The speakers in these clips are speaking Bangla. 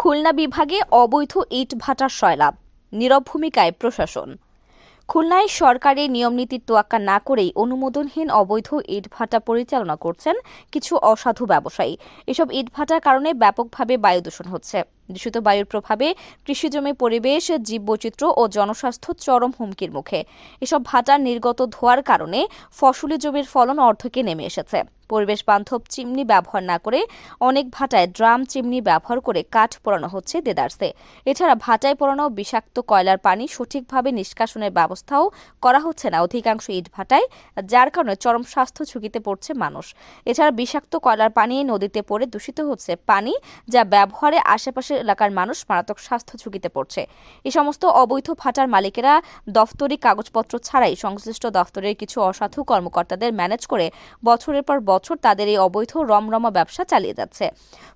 খুলনা বিভাগে অবৈধ ইট ভাটার সয়লাভ নীরব ভূমিকায় প্রশাসন। খুলনায় সরকারি নিয়মনীতির তোয়াক্কা না করেই অনুমোদনহীন অবৈধ ইটভাটা পরিচালনা করছেন কিছু অসাধু ব্যবসায়ী। এসব ইটভাটার কারণে ব্যাপকভাবে বায়ু দূষণ হচ্ছে। দূষিত বায়ুর প্রভাবে কৃষিজমি পরিবেশ, জীববৈচিত্র্য ও জনস্বাস্থ্য চরম হুমকির মুখে। এসব ভাটার নির্গত ধোয়ার কারণে ফসলি জমির ফলন অর্ধেকে নেমে এসেছে। পরিবেশ বান্ধব চিমনি ব্যবহার না করে অনেক ভাটায় ড্রাম চিমনি ব্যবহার করে কাঠ পোড়ানো হচ্ছে দেদারসে। এছাড়া ভাটায় পোড়ানো বিষাক্ত কয়লার পানি সঠিকভাবে নিষ্কাশনের ব্যবস্থাও করা হচ্ছে না। অধিকাংশ ইট ভাটায়, যার কারণে চরম স্বাস্থ্য ঝুঁকিতে পড়ছে মানুষ। এছাড়া বিষাক্ত কয়লার পানি নদীতে পড়ে দূষিত হচ্ছে পানি, যা ব্যবহারে আশেপাশের এলাকার মানুষ মারাত্মক স্বাস্থ্য ঝুঁকিতে পড়ছে। এই সমস্ত অবৈধ ভাটার মালিকেরা দফতরি কাগজপত্র ছাড়াই সংশ্লিষ্ট দফতরের কিছু অসাধু কর্মকর্তাদের ম্যানেজ করে বছরের পর বছর তাদের এই অবৈধ রমরমা ব্যবসা চালিয়ে যাচ্ছে।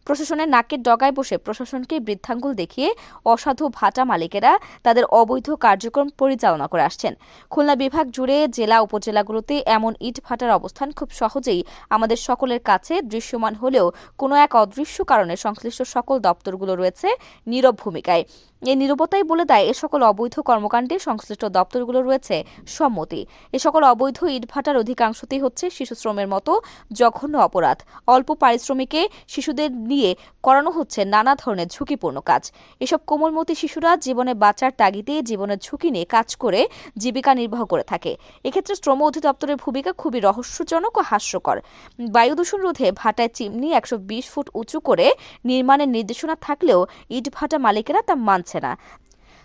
প্রশাসনের নাকের ডগায় বসে প্রশাসনকে বৃদ্ধাঙ্গুল দেখিয়ে অসাধু ভাটা মালিকেরা তাদের অবৈধ কার্যক্রম পরিচালনা করে আসছেন। খুলনা বিভাগ জুড়ে জেলা উপজেলাগুলোতে এমন ইট ভাটার অবস্থান খুব সহজেই আমাদের সকলের কাছে দৃশ্যমান হলেও কোনো এক অদৃশ্য কারণে সংশ্লিষ্ট সকল দপ্তরগুলো রয়েছে নীরব ভূমিকায়। এই নীরবতাই বলে দেয় এ সকল অবৈধ কর্মকাণ্ডে সংশ্লিষ্ট দপ্তরগুলো রয়েছে সম্মতি। এ সকল অবৈধ ইটভাটার অধিকাংশতেই হচ্ছে শিশু শ্রমের মতো জঘন্য অপরাধ। অল্প পারিশ্রমিকে শিশুদের নিয়ে করানো হচ্ছে নানা ধরনের ঝুঁকিপূর্ণ কাজ। এসব কোমলমতি শিশুরা জীবনে বাঁচার তাগিদে জীবনের ঝুঁকি নিয়ে কাজ করে জীবিকা নির্বাহ করে থাকে। এক্ষেত্রে শ্রম অধিদপ্তরের ভূমিকা খুবই রহস্যজনক ও হাস্যকর। বায়ু দূষণ রোধে ভাটায় চিমনি একশো বিশ ফুট উঁচু করে নির্মাণের নির্দেশনা থাকলেও ইটভাটা মালিকেরা তা মানছে না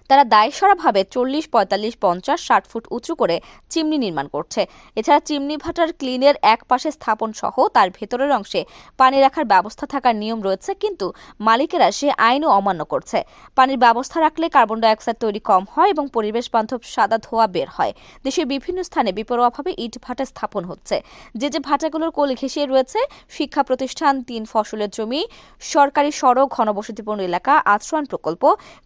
তারা দায়সারাভাবে চল্লিশ, পঁয়তাল্লিশ, পঞ্চাশ, ষাট ফুট উঁচু করে চিমনি নির্মাণ করছে। এছাড়া চিমনি ভাটার ক্লিনের এক পাশে স্থাপন সহ তার ভেতরের অংশে পানি রাখার ব্যবস্থা থাকার নিয়ম রয়েছে, কিন্তু মালিকেরা সে আইনও অমান্য করছে। পানির ব্যবস্থা রাখলে কার্বন ডাইঅক্সাইড তৈরি কম হয় এবং পরিবেশ বান্ধব সাদা ধোয়া বের হয়। দেশের বিভিন্ন স্থানে বেপরোয়াভাবে ইট ভাটা স্থাপন হচ্ছে। যে যে ভাটাগুলোর কোল ঘেঁষিয়ে রয়েছে, শিক্ষা প্রতিষ্ঠান, তিন ফসলের জমি, সরকারি সড়ক, ঘনবসতিপূর্ণ এলাকা, আশ্রয়ণ প্রকল্প,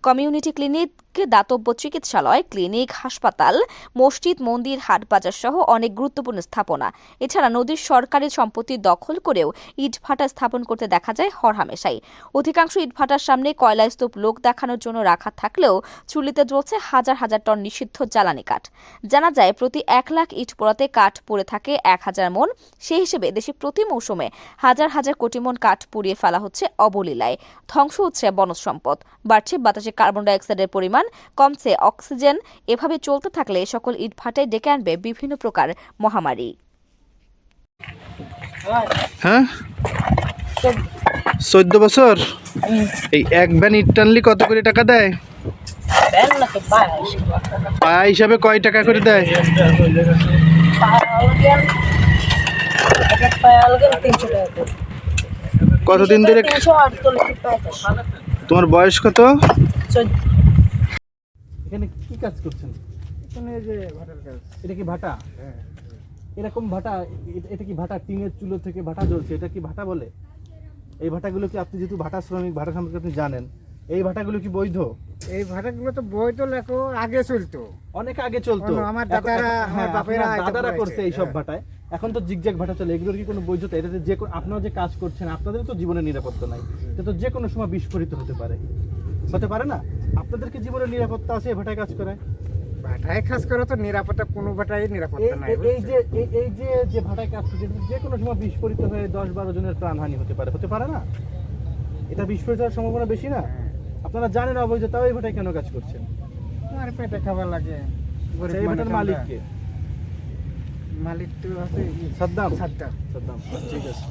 কমিউনিটি ক্লিনিক দাতব্য চিকিৎসালয়, ক্লিনিক, হাসপাতাল, মসজিদ, মন্দির হাট বাজার সহ অনেক গুরুত্বপূর্ণ স্থাপনা। এছাড়া নদীর সরকারি সম্পত্তি দখল করেও ইটভাটা স্থাপন করতে দেখা যায় হরহামেশাই অধিকাংশ ইটভাটার সামনে কয়লা স্তূপ লোক দেখানোর জন্য রাখা থাকলেও চুলিতে জ্বলছে হাজার হাজার টন নিষিদ্ধ জ্বালানি কাঠ। জানা যায়, প্রতি এক লাখ ইট পোড়াতে কাঠ পড়ে থাকে এক হাজার মন। সেই হিসেবে দেশে প্রতি মৌসুমে হাজার হাজার কোটি মন কাঠ পুড়িয়ে ফেলা হচ্ছে অবলীলায়। ধ্বংস হচ্ছে বনজ সম্পদ। বাড়ছে বাতাসে কার্বন ডাইঅক্সাইডের পরিমাণ। কমছে অক্সিজেন। এভাবে চলতে থাকলে সকল ইট ভাটায় ডেকে আনবে বিভিন্ন প্রকার মহামারী। হ্যাঁ? চোদ্দ বছর? এই এক ভ্যান ইট টানলি কত করে টাকা দেয়? ব্যান পায়া হিসাবে কয় টাকা করে দেয়? কতদিন ধরে তোমার বয়স কত? এখানে কি কাজ করছেন? এখানে যে ভাটার কাজ। এটা কি ভাটা? এরকম ভাটা এটা কি ভাটা টিনের চুলো থেকে ভাটা জ্বলছে? এটা কি ভাটা বলে? এই ভাটাগুলো কি আপনি যেহেতু ভাটা শ্রমিক ভাটা সম্পর্কে আপনি জানেন এই ভাটাগুলো কি বৈধ? এই ভাটাগুলো তো তো লেখো আগে চলতো। অনেক আগে চলতো। আমার দাদারা, আমার হ্যাঁ, বাপেরা দাদারা করছে। এইসব হ্যাঁ। ভাটায়। এখন তো জিগজ্যাগ ভাটা চলে এগুলোর কি কোনো বৈধতা? এটাতে যে আপনারা যে কাজ করছেন আপনাদের তো জীবনের নিরাপত্তা নাই। এটা তো যে কোনো সময় বিস্ফোরিত হতে পারে। হতে পারে না? আপনাদেরকে জীবনের নিরাপত্তা আছে ভাটায় কাজ করায়? ভাটায় কাজ করে তো নিরাপত্তা কোনো ভাটায় নিরাপত্তা নাই এই- যে এই- যে যে ভাটায় কাজ করছে যে কোনো সময় বিস্ফোরিত হয়ে দশ বারো জনের প্রাণহানি হতে পারে। হতে পারে না? এটা বিস্ফোরিত হওয়ার সম্ভাবনা বেশি না? আপনারা জানেন অবৈধ তাও এই ভাটায় কেন কাজ করছেন? আর পেটে খাবার লাগে আচ্ছা, এই ভাটার। মালিককে মালিক তো আছে সাদ্দাম? সাতটা সাদ্দাম ঠিক আছে।